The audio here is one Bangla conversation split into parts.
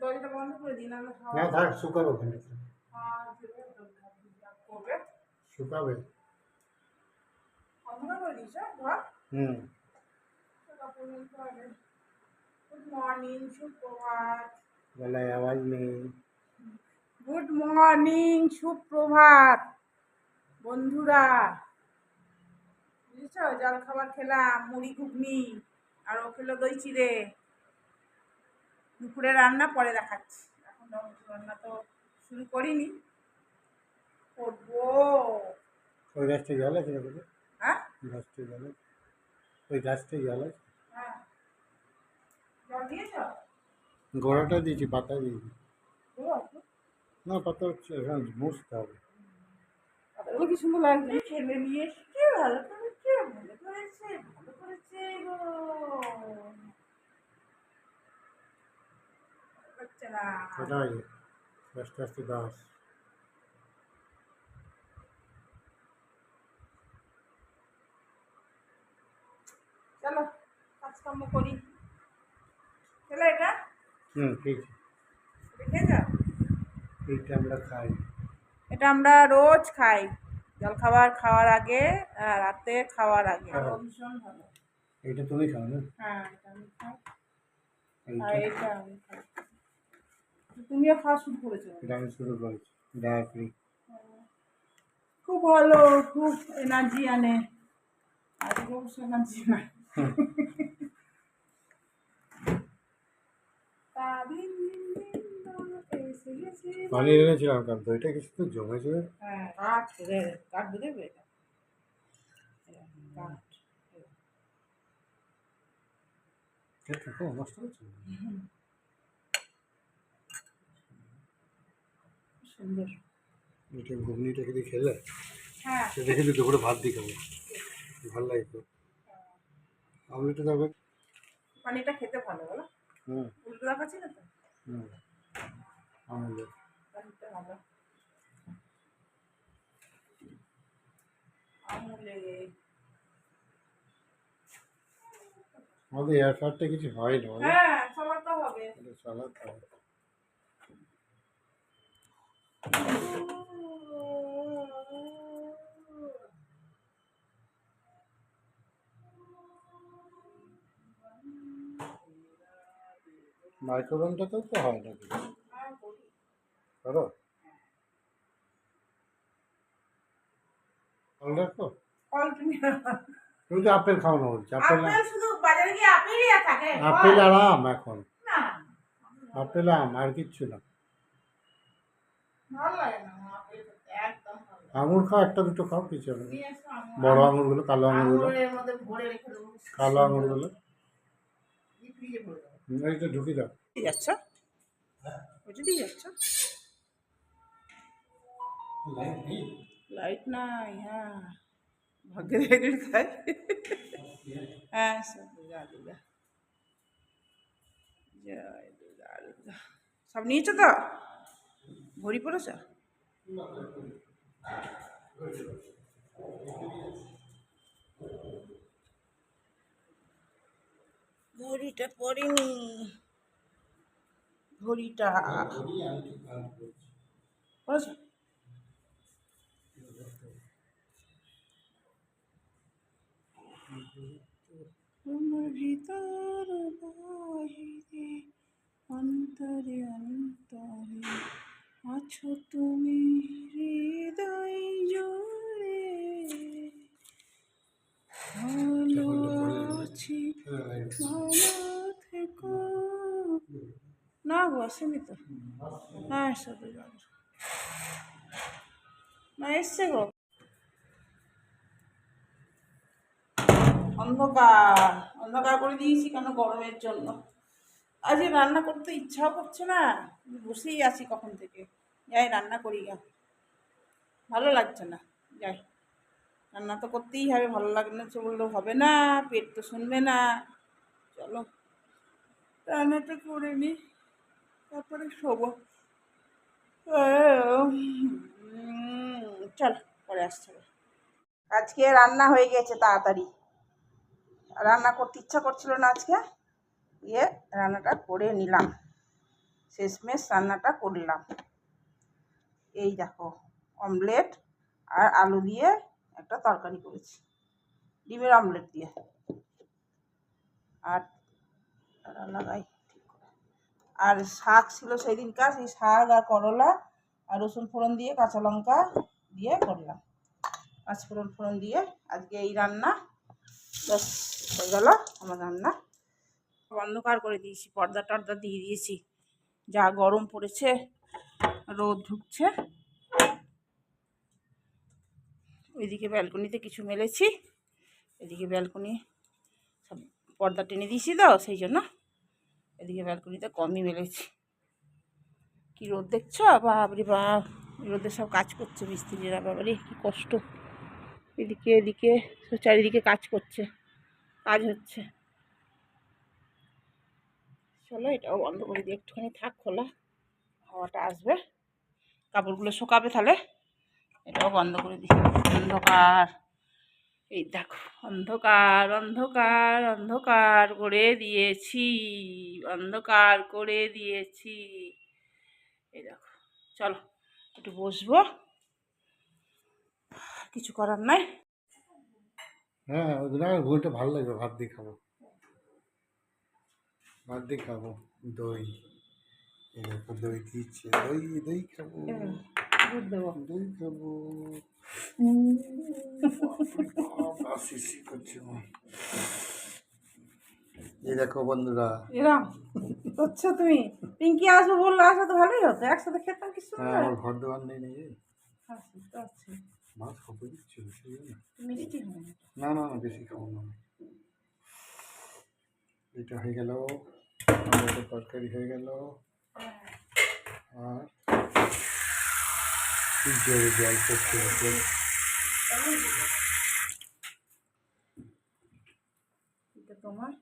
দরজাটা বন্ধ করে দিন নাহলে না থাক শুকাবে ওখানে। ঢুকে শুকাবে অন্ধকার করে দিয়েছ? ঘর হুম। গুড মর্নিং সুপ্রভাত। গলায় আওয়াজ নেই। গুড মর্নিং সুপ্রভাত। বন্ধুরা বুঝেছ? জল খাবার খেলাম মুড়ি ঘুগনি আর ও খেলো দই চিড়ে। দুপুরে রান্না পরে দেখাচ্ছি। এখন রান্না তো শুরু করিনি। করব। ওই গাছটা জল আছে হ্যাঁ? গাছটা জল ওই গাছটা জল আছে। হ্যাঁ। জল দিয়েছ? গোড়াটা দিয়েছি পাতা দিয়েছি। না পাতা হচ্ছে এখন মুছতে হবে। পাতাগুলো কি সুন্দর লাগছে? খেলে নিয়ে এসছে ভালো করেছে ভালো করেছে ভালো করেছে গো। বাজে দশটা আসতে দশ চলো কাজকর্ম করি। চলো এটা? হুম ঠিক দেখে যাও? এইটা আমরা খাই। এটা আমরা রোজ খাই। জল খাবার খাওয়ার আগে রাতে খাওয়ার আগে। হ্যাঁ। ভীষণ ভালো। এইটা তুমি খাও না? হ্যাঁ এটা আমি খাই। আর এইটা এটা আমি খাই। তুমিও খাওয়া শুরু করেছ আমি শুরু করেছি। ডায়াফ্রি খুব ভালো খুব এনার্জি আনে। আজকে অবশ্য এনার্জি না। পানি এনেছিলাম কারণ দইটা কিছু তো জমেছে? হ্যাঁ কাঠ রে কাঠ দেবে এটা কাঠ দেখো নষ্ট হচ্ছে? সুন্দর। এটা ঘুগনিটা যদি খেলে? হ্যাঁ। সেটা কিন্তু দুপুরে ভাত দিয়ে খাব। ভালো লাগে তো। আমলেটটা দেবে পানিটা খেতে ভালো বলো। হুম। উল্টো তো? হুম। আমলে পানিটা ভালো। আমুলে আমাদের এয়ার ফ্রায়ারটা কিছু হয় না? হ্যাঁ হবে। এটা চালাতে হবে মাইক্রোওভেনটাতেও তো হয় না কিছু বলি। করো ফল রাখো তুমি তো আপেল খাও না বলছি আপেল আপেল আর আম এখন। আপেল আম আর কিচ্ছু না ভালো লাগে না আমার আপেল খেতে, একদম ভালো লাগে না। আঙুর খাও একটা দুটো খাও কিছু। বড় আঙুরগুলো কালো আঙুরগুলো। কালো আঙুরগুলো। এইটা ঢুকি দাও। যাচ্ছ? ওইটা দিয়ে যাচ্ছ? লাইট নাই? হ্যাঁ। ভাগ্যে দেখলে খাই হ্যাঁ সব দুর্গা দুর্গা জয় দুর্গা দুর্গা সব নিয়েছো তো? ঘড়ি পড়েছ? ঘড়িটা পড়িনি। পড়েছ? তোমার ভিতর বাহিরে অন্তরে অন্তরে। আছো তুমি হৃদয় জুড়ে। ভালো আছি ভালো থেকো। না গো আসেনি তো। না এসে না এসছে গো। অন্ধকার। অন্ধকার করে দিয়েছি কেন গরমের জন্য? আজকে রান্না করতে ইচ্ছাও করছে না, বসেই আছি কখন থেকে। যাই রান্না করি গা। ভালো লাগছে না, যাই। রান্না তো করতেই হবে, ভালো লাগলে না বললেও হবে না, পেট তো শুনবে না। চলো, রান্নাটা করে নিই তারপরে শোবো। চল, পরে আসছে আজকে রান্না হয়ে গেছে তাড়াতাড়ি। রান্না করতে ইচ্ছা করছিল না আজকে। দিয়ে রান্নাটা করে নিলাম। শেষমেশ রান্নাটা করলাম। এই দেখো, অমলেট আর আলু দিয়ে একটা তরকারি করেছি। ডিমের অমলেট দিয়ে। আর লাগাই আর শাক ছিল সেই দিনকার সেই শাক আর করলা আর রসুন ফোড়ন দিয়ে কাঁচা লঙ্কা দিয়ে করলাম। পাঁচ ফোড়ন ফোড়ন দিয়ে আজকে এই রান্না, ব্যাস, হয়ে গেল আমার রান্না। অন্ধকার করে দিয়েছি, পর্দা টর্দা দিয়ে দিয়েছি। যা গরম পড়েছে, রোদ ঢুকছে। ওইদিকে ব্যালকনিতে কিছু মেলেছি, এদিকে ব্যালকনি সব পর্দা টেনে দিয়েছি তো, সেই জন্য এদিকে ব্যালকনিতে কমই মেলেছি। কি রোদ দেখছ? বাবরে বাপ, রোদে সব কাজ করছে মিস্ত্রিরা, বাবারে কি কষ্ট। এদিকে এদিকে, চারিদিকে কাজ করছে, কাজ হচ্ছে। চলো, এটাও বন্ধ করে দিই, একটুখানি থাক খোলা হাওয়াটা আসবে। কাপড়গুলো শুকাবে তাহলে, এটাও বন্ধ করে দিই। অন্ধকার, এই দেখো, অন্ধকার অন্ধকার অন্ধকার করে দিয়েছি, অন্ধকার করে দিয়েছি। এই দেখো, চলো, একটু বসবো। কিছু করার নাই? হ্যাঁ ওই ঘুরটা ভালো লাগবে, ভাত দিয়ে খাব। ভাত দিয়ে খাব দই। দেখো দই দিচ্ছে দই দই খাব। দই খাব। শিশি করছে। এই দেখো বন্ধুরা। এরম করছ তুমি? পিঙ্কি আসব বলল আসো তো ভালোই হতো একসাথে খেতাম কি হ্যাঁ আমার ঘর দেওয়ার নেই পারছি। মাছ কত দিচ্ছে? মিষ্টি না না না বেশি খাব না। এটা হয়ে গেল। তরকারি হয়ে গেল। আর কি জোরে জল পড়ছে এখন। তোমার?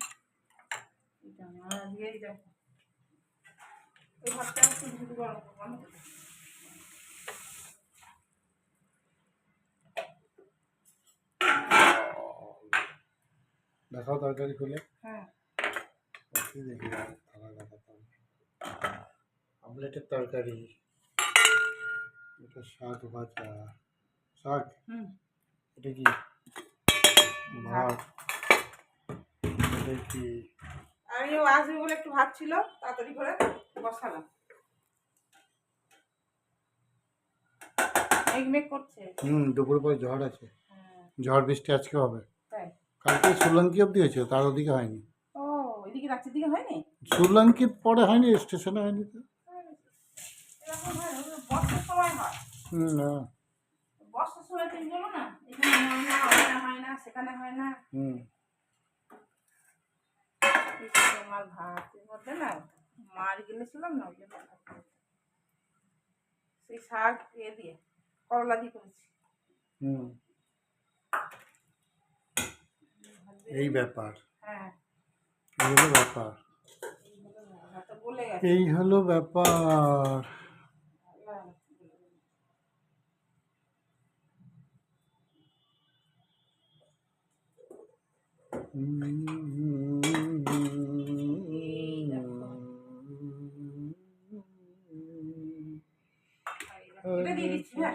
এটা আমার আজকে দেখো। এই ভাতটা একটু শুধু গরম করব দেখাও তরকারি খুলে। হ্যাঁ। কি দেখি থালা আমলেটের তরকারি এটা শাক ভাজা শাক? হুম। এটা কি? ভাত। এটা কি? আমি আসবে বলে একটু ভাত ছিল তাড়াতাড়ি করে বসালাম। হুম দুপুর পরে ঝড় আছে। হ্যাঁ। ঝড় বৃষ্টি আজকে হবে। কালকে শ্রীলঙ্কি অব্দি হয়েছে তার ওদিকে হয়নি। ও এদিকে রাত্রির দিকে হয়নি? শ্রীলঙ্কির পরে হয়নি স্টেশনে হয়নি তো। হয় বর্ষার সময় হয়। না। বর্ষার সময় তুমি বলো না এখানে হয় না ওখানে হয় না সেখানে হয় না। তোমার ভাতের মধ্যে না মার গেলেছিলাম না ওই জন্য সেই শাক ইয়ে দিয়ে করলা দিয়ে করেছি। হুম। এই ব্যাপার। হ্যাঁ। এই হলো ব্যাপার। ভাতটা বলে গেছে এই হলো ব্যাপার। এটা দিয়ে দিচ্ছি হ্যাঁ।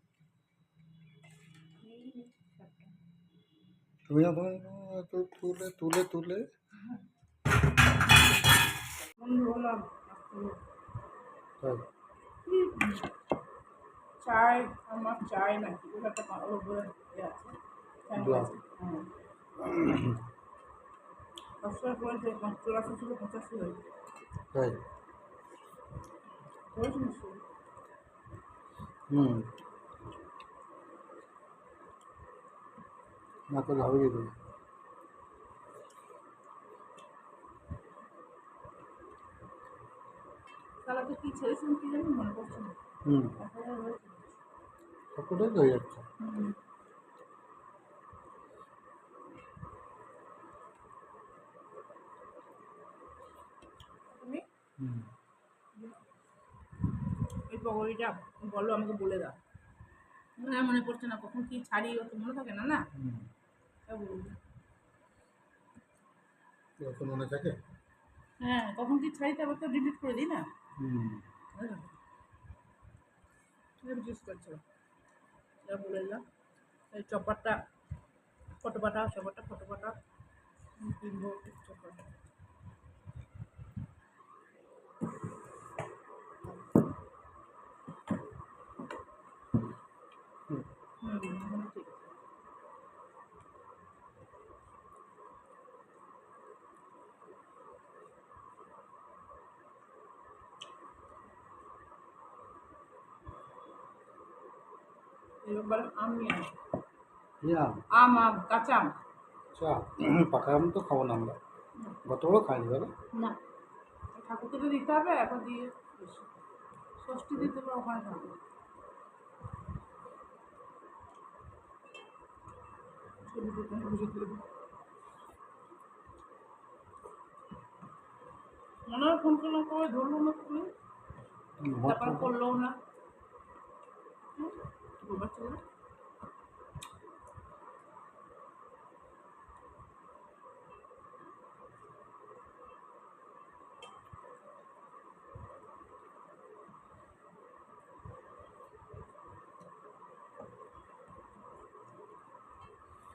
তুমি না তুলে তুলে তুলে। চাই আমার চাই না কি ওটা একটা আছে। হ্যাঁ। সবসময় চুরাশি ছিল পঁচাশি হয়েছে তাই? হুম। না করলে হবে কি মনে হুম। সবটাই তো হয়ে যাচ্ছে। এই পকোড়িটা বলো আমাকে বলে দাও। মনে মনে পড়ছে না কখন কি ছাড়ি ও তো মনে থাকে না না। এখন মনে থাকে? হ্যাঁ কখন কি ছাড়ি তারপর তো ডিলিট করে দিই না? হুম। জিজ্ঞেস করছ। যা বলে দিলাম এই চপারটা ফটো পাঠাও চপারটা ফটো আমি কিনবো চপার হুম। ঠিক আম নিয়ে আম আম কাঁচা আম। চা পাকা আম তো খাব না আমরা। গত বড় খাইনি বলো না ঠাকুরকে তো দিতে হবে এখন দিয়ে ষষ্ঠী দিতে পারো ওখানে থাকবে হয় ফোন করলাম কবে ধরলো না তুমি? তারপর করলেও না। হুম, বলবার ছিল না?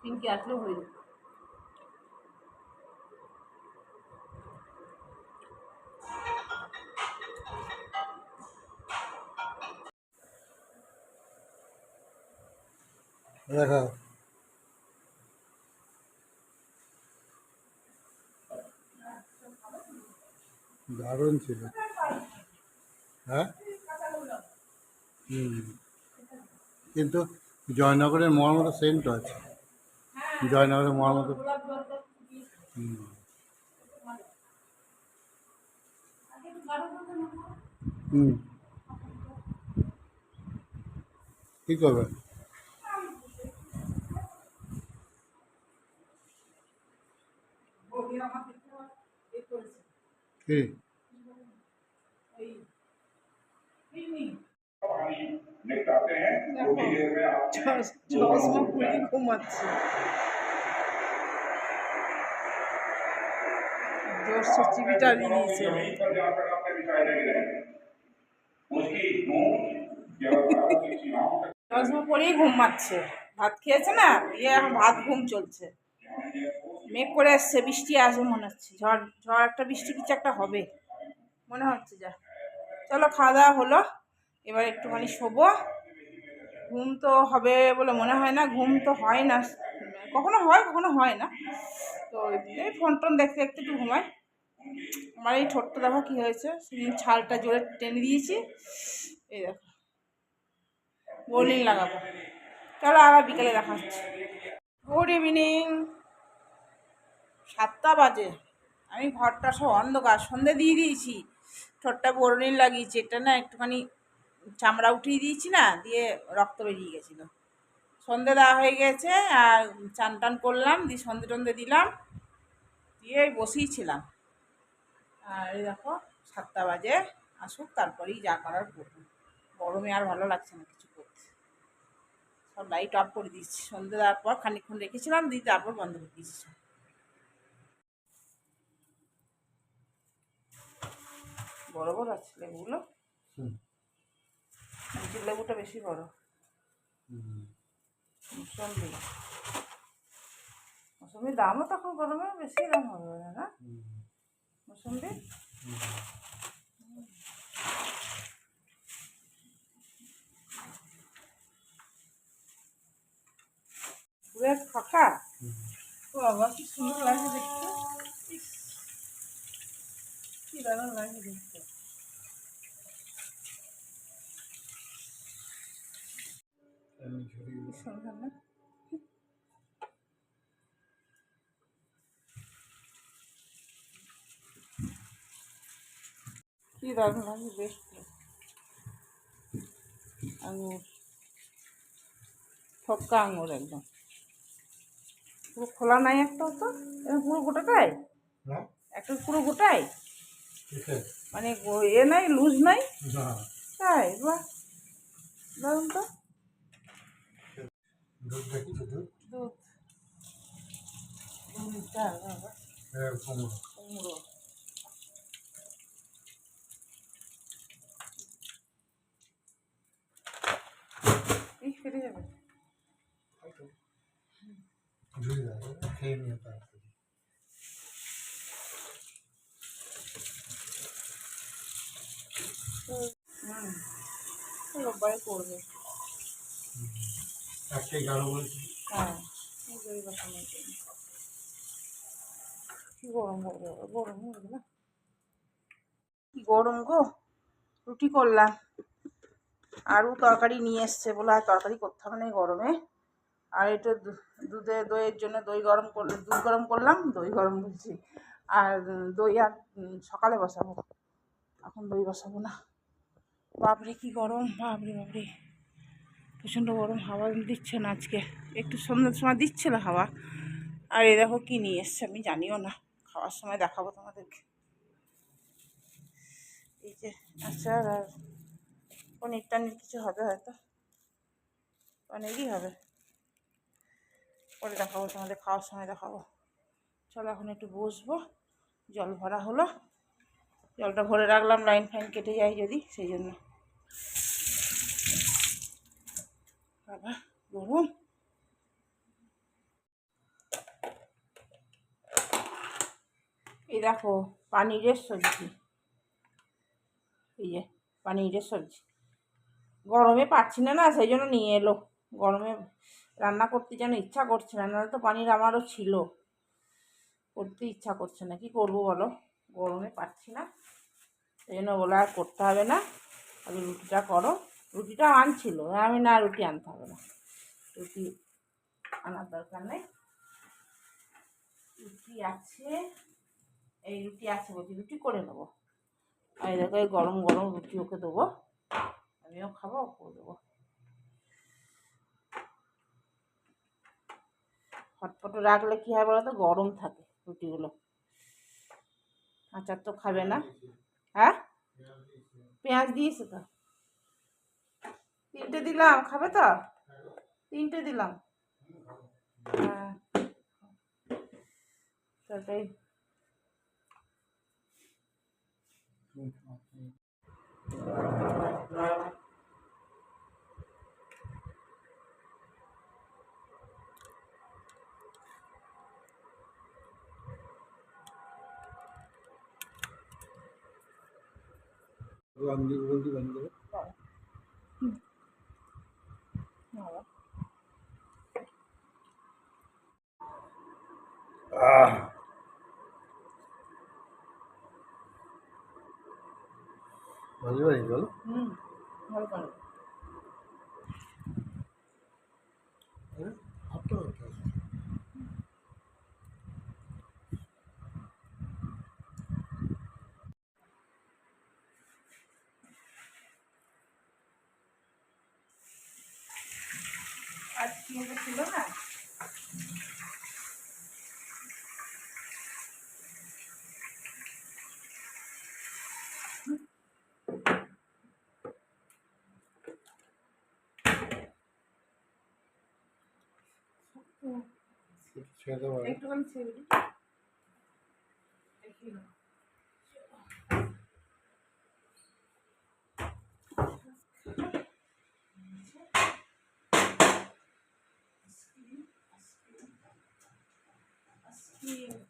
পিঙ্কি আসলেও হয়ে দেখা দারুণ ছিল হ্যাঁ হুম কিন্তু জয়নগরের মোয়ার মতো সেন্ট আছে জয়নগরের মোয়ার মতো হুম হুম কী করবে কি ঘুমাচ্ছে। নিয়েছে চশমা পরেই ঘুম মারছে ভাত খেয়েছে না? দিয়ে ভাত ঘুম চলছে। মেঘ করে আসছে, বৃষ্টি আসবে মনে হচ্ছে। ঝড় ঝড় একটা বৃষ্টি কিছু একটা হবে, মনে হচ্ছে যা। চলো খাওয়া দাওয়া হলো, এবার একটুখানি শোবো। ঘুম তো হবে বলে মনে হয় না, ঘুম তো হয় না। কখনো হয় কখনো হয় না। তো এই ফোন টোন দেখতে দেখতে একটু ঘুমাই। আমার এই ঠোঁটটা দেখো কী হয়েছে সেদিন ছালটা জোরে টেনে দিয়েছি। এই দেখো বোর্ডিং লাগাবো। চলো আবার বিকেলে দেখা হচ্ছে। Good evening. সাতটা বাজে। আমি ঘরটা সব অন্ধকার, সন্ধে দিয়ে দিয়েছি। ঠোঁটটা বরণির লাগিয়েছি, এটা না একটুখানি চামড়া উঠিয়ে দিয়েছি না, দিয়ে রক্ত বেরিয়ে গেছিল। সন্ধে দেওয়া হয়ে গেছে, আর চান টান করলাম, দিয়ে সন্ধে টন্ধে দিলাম, দিয়ে এই বসেই ছিলাম। আর এই দেখো, সাতটা বাজে, আসুক, তারপরেই যা করার করব। গরমে আর ভালো লাগছে না কিছু করতে। সব লাইট অফ করে দিচ্ছি সন্ধে দেওয়ার পর খানিকক্ষণ রেখেছিলাম, দিয়ে তারপর বন্ধ করে দিয়েছি বড় বড় আছে লেবুগুলো। হুম। নিচের লেবুটা বেশি বড়। হুম। মুসম্বি মুসম্বির দামও তখন গরমে বেশি দাম হবে না হুম। মুসম্বি এক ফাঁকা? বাবা কি সুন্দর লাগছে দেখতে। কি দারুণ লাগছে দেখতে কি দারুণ লাগছে দেখতে আঙুর। ফক্কা আঙুর একদম। পুরো খোলা নাই একটাও তো পুরো গোটাটাই একটা পুরো গোটাই মানে এ নাই লুজ নাই? তাই বাহ। দারুণ তো। দুধ হ্যাঁ কুমড়ো। ঝুড়ি যাবে। খেয়ে নিয়ে তাড়াতাড়ি হুম রোববারে করবে। একটাই গাঢ় বলেছি। হ্যাঁ এই কি গরম গরম হয়ে গেল কি গরম গো রুটি করলাম। আরও তরকারি নিয়ে এসছে বলে আর তরকারি করতে হবে না গরমে। আর একটু দু- দুধে দইয়ের জন্য দই গরম করলে দুধ গরম করলাম দই গরম বলছি। আর দই আর সকালে বসাবো। এখন দই বসাবো না। বাপরে, কি গরম, বাপরে বাপরে। প্রচণ্ড গরম, হাওয়া দিচ্ছে না আজকে। একটু সন্ধ্যের সময় দিচ্ছিল হাওয়া। আর এই দেখো কী নিয়ে এসছে, আমি জানিও না। খাওয়ার সময় দেখাবো তোমাদেরকে। এই যে আচার আর পনির টানির কিছু হবে হয়তো। অনেকই হবে। পরে দেখাবো তোমাদের, খাওয়ার সময় দেখাবো। চলো এখন একটু বসবো। জল ভরা হলো। জলটা ভরে রাখলাম, লাইন ফাইন কেটে যায় যদি, সেই জন্য। বাবা, গরম। এই দেখো, পানিরের সবজি। এই যে, পানিরের সবজি। গরমে পাচ্ছি না না, সেই জন্য নিয়ে এলো। গরমে রান্না করতে যেন ইচ্ছা করছে না, নাহলে তো পানির আমারও ছিল। করতে ইচ্ছা করছে না, কি করব বলো? গরমে পাচ্ছি না, সেই জন্য বলে আর করতে হবে না। আগে রুটিটা করো। রুটিটা আনছিল, আমি না রুটি আনতে হবে না। রুটি আনার দরকার নেই। রুটি আছে, এই রুটি আছে বলছি, রুটি করে নেব। আর দেখো, এই গরম গরম রুটি ওকে দেবো। আমিও খাব, ওকেও দেবো। হটপটে রাখলে কী হয় বলো তো গরম থাকে রুটিগুলো। আচার তো খাবে না। হ্যাঁ? পেঁয়াজ দিয়েছে তো। তিনটে দিলাম খাবে তো? তিনটে দিলাম। হ্যাঁ। বন্ধু বন্ধু বন্ধু ভালো আহ ভালো বলো ভালো হ্যাঁ আজ কি ছিল না? ছেড়ে দেবো একটুখানি ছেড়ে দিই Yeah.